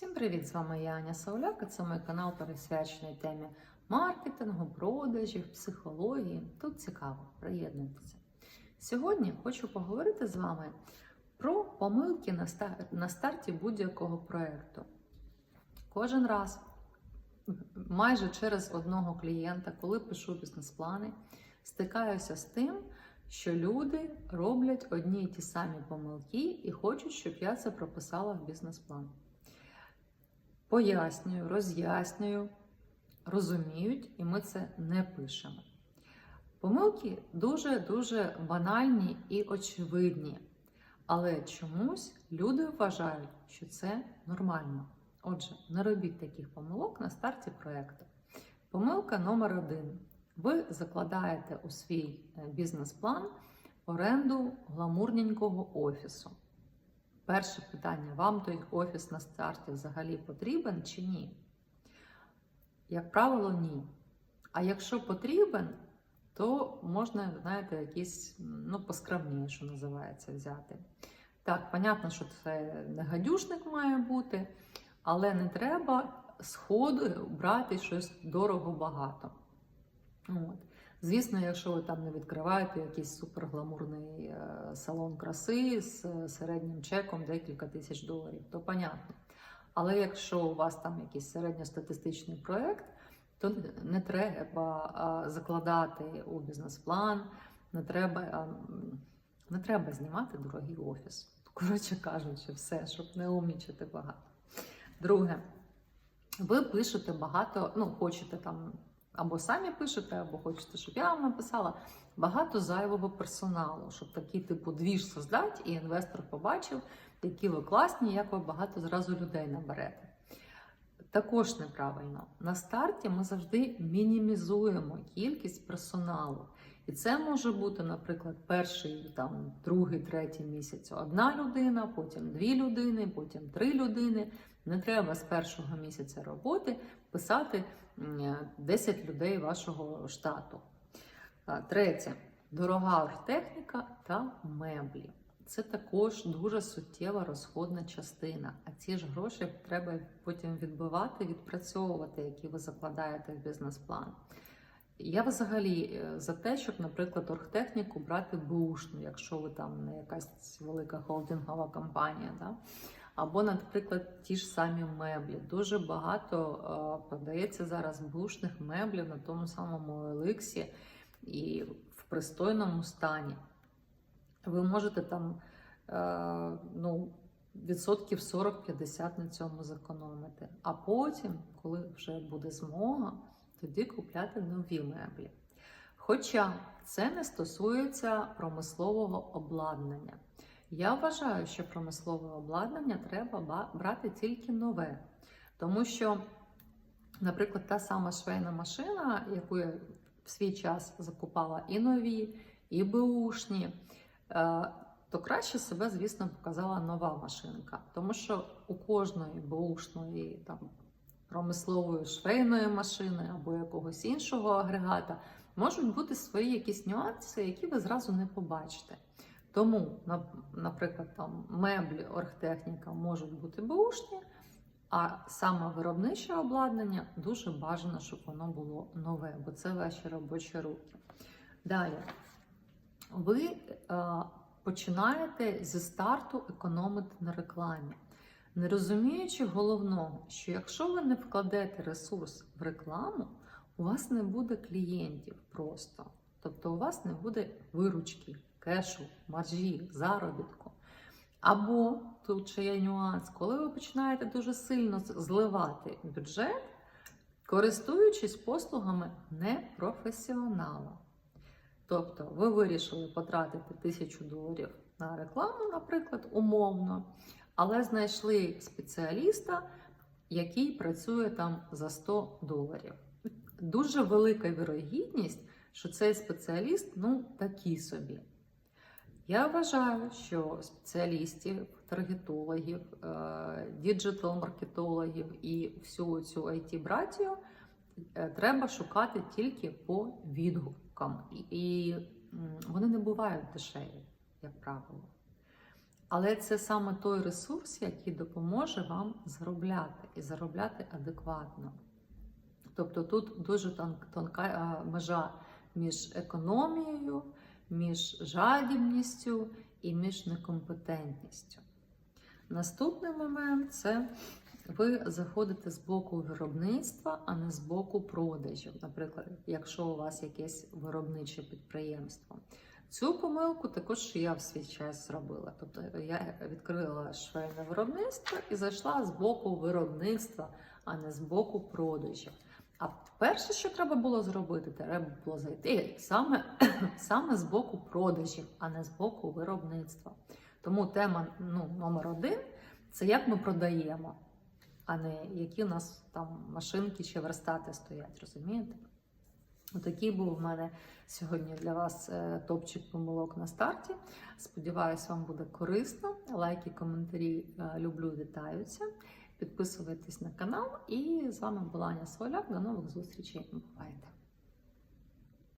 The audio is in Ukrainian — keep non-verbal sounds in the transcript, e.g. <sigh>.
Всім привіт! З вами я Аня Сауляк, і це мій канал присвячений темі маркетингу, продажів, психології. Тут цікаво, приєднуйтеся. Сьогодні хочу поговорити з вами про помилки на стар- на старті будь-якого проєкту. Кожен раз, майже через одного клієнта, коли пишу бізнес-плани, стикаюся з тим, що люди роблять одні й ті самі помилки і хочуть, щоб я це прописала в бізнес-план. Пояснюю, роз'яснюю, розуміють, і ми це не пишемо. Помилки дуже-дуже банальні і очевидні, але чомусь люди вважають, що це нормально. Отже, не робіть таких помилок на старті проєкту. Помилка номер один. Ви закладаєте у свій е, бізнес-план оренду гламурненького офісу. Перше питання: вам той офіс на старті взагалі потрібен чи ні? Як правило, ні. А якщо потрібен, то можна, знаєте, якийсь ну, що називається, взяти. Так, понятно, що це не гадюшник має бути, але не треба сходу брати щось дорого багато. От. Звісно, якщо ви там не відкриваєте якийсь супергламурний е, салон краси з е, середнім чеком декілька тисяч доларів, то понятно. Але якщо у вас там якийсь середньостатистичний проєкт, то не треба закладати у бізнес-план, не треба, не треба знімати дорогий офіс. <laughs> Коротше кажучи, все, щоб не умнічити багато. Друге, ви пишете багато, ну, хочете там або самі пишете, або хочете, щоб я вам написала багато зайвого персоналу, щоб такий типу двіж создати, і інвестор побачив, які ви класні, як ви багато зразу людей наберете. Також неправильно. На старті ми завжди мінімізуємо кількість персоналу. І це може бути, наприклад, перший, там, другий, третій місяць одна людина, потім дві людини, потім три людини. Не треба з першого місяця роботи писати 10 людей вашого штату. Третє дорога оргтехніка та меблі. Це також дуже суттєва розходна частина. А ці ж гроші треба потім відбивати, відпрацьовувати, які ви закладаєте в бізнес-план. Я взагалі е, за те, щоб, наприклад, оргтехніку брати бушну, якщо ви там не якась велика холдингова компанія. Да? Або, наприклад, ті ж самі меблі. Дуже багато е, продається зараз бушних меблів на тому самому Еликсі і в пристойному стані. Ви можете там е, ну, відсотків 40-50 на цьому зекономити. А потім, коли вже буде змога, тоді купляти нові меблі. Хоча це не стосується промислового обладнання. Я вважаю, що промислове обладнання треба брати тільки нове, тому що, наприклад, та сама швейна машина, яку я в свій час закупала і нові, і беушні, е, то краще себе, звісно, показала нова машинка. Тому що у кожної беушної там, промислової швейної машини або якогось іншого агрегата можуть бути свої якісь нюанси, які ви зразу не побачите. Тому, наприклад, там меблі, оргтехніка можуть бути бушні, а саме виробниче обладнання дуже бажано, щоб воно було нове, бо це ваші робочі руки. Далі, ви е, починаєте зі старту економити на рекламі, не розуміючи головного, що якщо ви не вкладете ресурс в рекламу, у вас не буде клієнтів просто. Тобто у вас не буде виручки, кешу, маржі, заробітку. Або тут ще є нюанс, коли ви починаєте дуже сильно зливати бюджет, користуючись послугами непрофесіонала. Тобто ви вирішили потратити тисячу доларів на рекламу, наприклад, умовно, але знайшли спеціаліста, який працює там за 100 доларів. Дуже велика вірогідність, що цей спеціаліст ну такий собі. Я вважаю, що спеціалістів, таргетологів, діджитал-маркетологів і всю цю it братію треба шукати тільки по відгукам. І вони не бувають дешеві, як правило. Але це саме той ресурс, який допоможе вам заробляти і заробляти адекватно. Тобто тут дуже тонка межа між економією, між жадібністю і між некомпетентністю. Наступний момент це ви заходите з боку виробництва, а не з боку продажів. Наприклад, якщо у вас якесь виробниче підприємство. Цю помилку також я в свій час зробила. Тобто я відкрила швейне виробництво і зайшла з боку виробництва, а не з боку продажів. А перше, що треба було зробити, треба було зайти саме, <coughs> саме з боку продажів, а не з боку виробництва. Тому тема ну, номер один це як ми продаємо, а не які у нас там машинки чи верстати стоять, розумієте? Отакий був у мене сьогодні для вас е, топчик помилок на старті. Сподіваюсь, вам буде корисно. Лайки, коментарі е, люблю, вітаються. Підписуйтесь на канал. І з вами була Аня Соляк. До нових зустрічей. Бувайте!